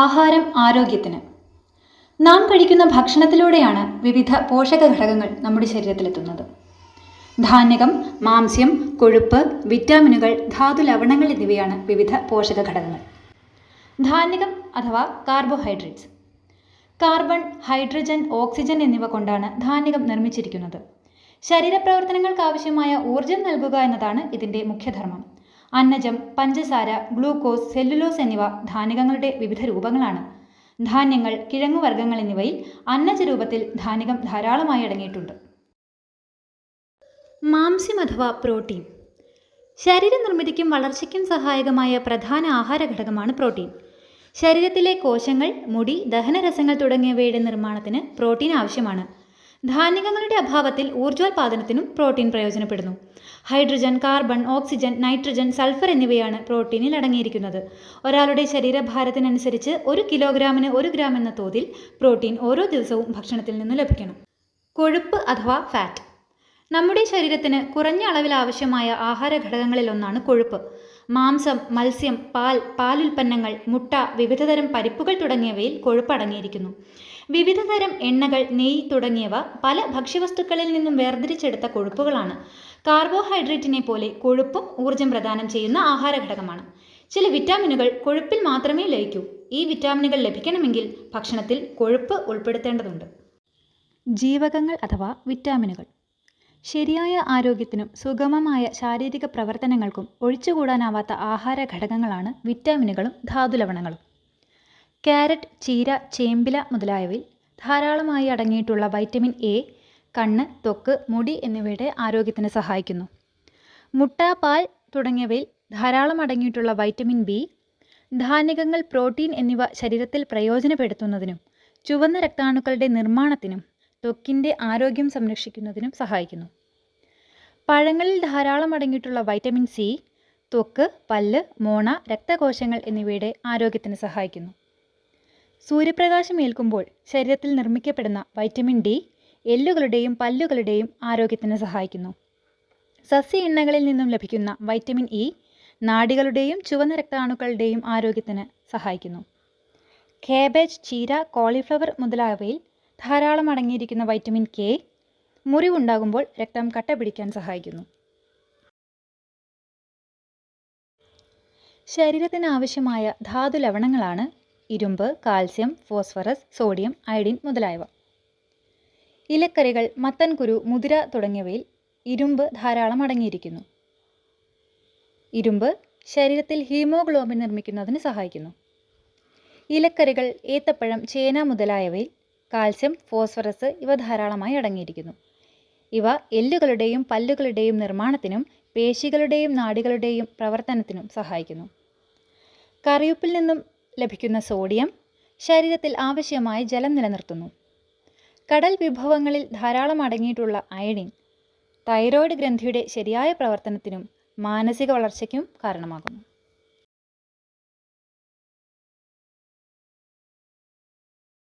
ആഹാരം ആരോഗ്യത്തിന്. നാം കഴിക്കുന്ന ഭക്ഷണത്തിലൂടെയാണ് വിവിധ പോഷക ഘടകങ്ങൾ നമ്മുടെ ശരീരത്തിലെത്തുന്നത്. ധാന്യകം മാംസ്യം കൊഴുപ്പ് വിറ്റാമിനുകൾ ധാതു ലവണങ്ങൾ എന്നിവയാണ് വിവിധ പോഷക ഘടകങ്ങൾ ധാന്യകം അഥവാ കാർബോഹൈഡ്രേറ്റ്സ്. കാർബൺ ഹൈഡ്രജൻ ഓക്സിജൻ എന്നിവ കൊണ്ടാണ് ധാന്യകം നിർമ്മിച്ചിരിക്കുന്നത്. ശരീരപ്രവർത്തനങ്ങൾക്ക് ആവശ്യമായ ഊർജം നൽകുക എന്നതാണ് ഇതിന്റെ മുഖ്യധർമ്മം. അന്നജം പഞ്ചസാര ഗ്ലൂക്കോസ് സെല്ലുലോസ് എന്നിവ ധാന്യങ്ങളുടെ വിവിധ രൂപങ്ങളാണ്. ധാന്യങ്ങൾ കിഴങ്ങുവർഗങ്ങൾ എന്നിവയിൽ അന്നജ രൂപത്തിൽ ധാന്യകം ധാരാളമായി അടങ്ങിയിട്ടുണ്ട്. മാംസ്യം അഥവാ പ്രോട്ടീൻ. ശരീര നിർമ്മിതിക്കും വളർച്ചയ്ക്കും സഹായകമായ പ്രധാന ആഹാര ഘടകമാണ് പ്രോട്ടീൻ. ശരീരത്തിലെ കോശങ്ങൾ മുടി ദഹനരസങ്ങൾ തുടങ്ങിയവയുടെ നിർമ്മാണത്തിന് പ്രോട്ടീൻ ആവശ്യമാണ്. ധാന്യങ്ങളുടെ അഭാവത്തിൽ ഊർജോൽപാദനത്തിനും protein പ്രയോജനപ്പെടുന്നു. Hydrogen carbon oxygen nitrogen sulphur എന്നിവയാണ് പ്രോട്ടീനിൽ അടങ്ങിയിരിക്കുന്നത്. ഒരാളുടെ ശരീരഭാരത്തിനനുസരിച്ച് ഒരു കിലോഗ്രാമിന് ഒരു ഗ്രാം എന്ന തോതിൽ പ്രോട്ടീൻ ഓരോ ദിവസവും ഭക്ഷണത്തിൽ നിന്ന് ലഭിക്കണം. കൊഴുപ്പ് അഥവാ ഫാറ്റ്. നമ്മുടെ ശരീരത്തിന് കുറഞ്ഞ അളവിൽ ആവശ്യമായ ആഹാര ഘടകങ്ങളിലൊന്നാണ് കൊഴുപ്പ്. മാംസം മത്സ്യം പാൽ പാലുൽപ്പന്നങ്ങൾ മുട്ട വിവിധതരം പരിപ്പുകൾ തുടങ്ങിയവയിൽ കൊഴുപ്പ് അടങ്ങിയിരിക്കുന്നു. വിവിധതരം എണ്ണകൾ നെയ്യ് തുടങ്ങിയവ പല ഭക്ഷ്യവസ്തുക്കളിൽ നിന്നും വേർതിരിച്ചെടുത്ത കൊഴുപ്പുകളാണ്. കാർബോഹൈഡ്രേറ്റിനെ പോലെ കൊഴുപ്പും ഊർജം പ്രദാനം ചെയ്യുന്ന ആഹാര ഘടകമാണ് ചില വിറ്റാമിനുകൾ കൊഴുപ്പിൽ മാത്രമേ ലയിക്കൂ. ഈ വിറ്റാമിനുകൾ ലഭിക്കണമെങ്കിൽ ഭക്ഷണത്തിൽ കൊഴുപ്പ് ഉൾപ്പെടുത്തേണ്ടതുണ്ട്. ജീവകങ്ങൾ അഥവാ വിറ്റാമിനുകൾ. ശരിയായ ആരോഗ്യത്തിനും സുഗമമായ ശാരീരിക പ്രവർത്തനങ്ങൾക്കും ഒഴിച്ചുകൂടാനാവാത്ത ആഹാര ഘടകങ്ങളാണ് വിറ്റാമിനുകളും ധാതുലവണങ്ങളും. ക്യാരറ്റ് ചീര ചേമ്പില മുതലായവയിൽ ധാരാളമായി അടങ്ങിയിട്ടുള്ള വൈറ്റമിൻ എ കണ്ണ് ത്വക്ക് മുടി എന്നിവയുടെ ആരോഗ്യത്തിന് സഹായിക്കുന്നു. മുട്ട പാൽ തുടങ്ങിയവയിൽ ധാരാളം അടങ്ങിയിട്ടുള്ള വൈറ്റമിൻ ബി ധാന്യകങ്ങൾ പ്രോട്ടീൻ എന്നിവ ശരീരത്തിൽ പ്രയോജനപ്പെടുത്തുന്നതിനും ചുവന്ന രക്താണുക്കളുടെ നിർമ്മാണത്തിനും ത്വക്കിന്റെ ആരോഗ്യം സംരക്ഷിക്കുന്നതിനും സഹായിക്കുന്നു. പഴങ്ങളിൽ ധാരാളം അടങ്ങിയിട്ടുള്ള വൈറ്റമിൻ സി ത്വക്ക് പല്ല് മോണ രക്തകോശങ്ങൾ എന്നിവയുടെ ആരോഗ്യത്തിന് സഹായിക്കുന്നു. സൂര്യപ്രകാശം ഏൽക്കുമ്പോൾ ശരീരത്തിൽ നിർമ്മിക്കപ്പെടുന്ന വൈറ്റമിൻ ഡി എല്ലുകളുടെയും പല്ലുകളുടെയും ആരോഗ്യത്തിന് സഹായിക്കുന്നു. സസ്യ എണ്ണകളിൽ നിന്നും ലഭിക്കുന്ന വൈറ്റമിൻ ഇ നാടികളുടെയും ചുവന്ന രക്താണുക്കളുടെയും ആരോഗ്യത്തിന് സഹായിക്കുന്നു. കേബേജ് ചീര കോളിഫ്ലവർ മുതലായവയിൽ ധാരാളം അടങ്ങിയിരിക്കുന്ന വൈറ്റമിൻ കെ മുറിവുണ്ടാകുമ്പോൾ രക്തം കട്ട പിടിക്കാൻ സഹായിക്കുന്നു. ശരീരത്തിന് ആവശ്യമായ ധാതു ലവണങ്ങളാണ് ഇരുമ്പ് കാൽസ്യം ഫോസ്ഫറസ് സോഡിയം അയഡിൻ മുതലായവ. ഇലക്കറികൾ മത്തൻകുരു മുതിര തുടങ്ങിയവയിൽ ഇരുമ്പ് ധാരാളം അടങ്ങിയിരിക്കുന്നു. ഇരുമ്പ് ശരീരത്തിൽ ഹീമോഗ്ലോബിൻ നിർമ്മിക്കുന്നതിന് സഹായിക്കുന്നു. ഇലക്കറികൾ ഏത്തപ്പഴം ചേന മുതലായവയിൽ കാൽസ്യം ഫോസ്ഫറസ് ഇവ ധാരാളമായി അടങ്ങിയിരിക്കുന്നു. ഇവ എല്ലുകളുടെയും പല്ലുകളുടെയും നിർമ്മാണത്തിനും പേശികളുടെയും നാടികളുടെയും പ്രവർത്തനത്തിനും സഹായിക്കുന്നു. കറിയുപ്പിൽ നിന്നും ലഭിക്കുന്ന സോഡിയം ശരീരത്തിൽ ആവശ്യമായ ജലം നിലനിർത്തുന്നു. കടൽ വിഭവങ്ങളിൽ ധാരാളം അടങ്ങിയിട്ടുള്ള അയഡിൻ തൈറോയ്ഡ് ഗ്രന്ഥിയുടെ ശരിയായ പ്രവർത്തനത്തിനും മാനസിക വളർച്ചയ്ക്കും കാരണമാകുന്നു.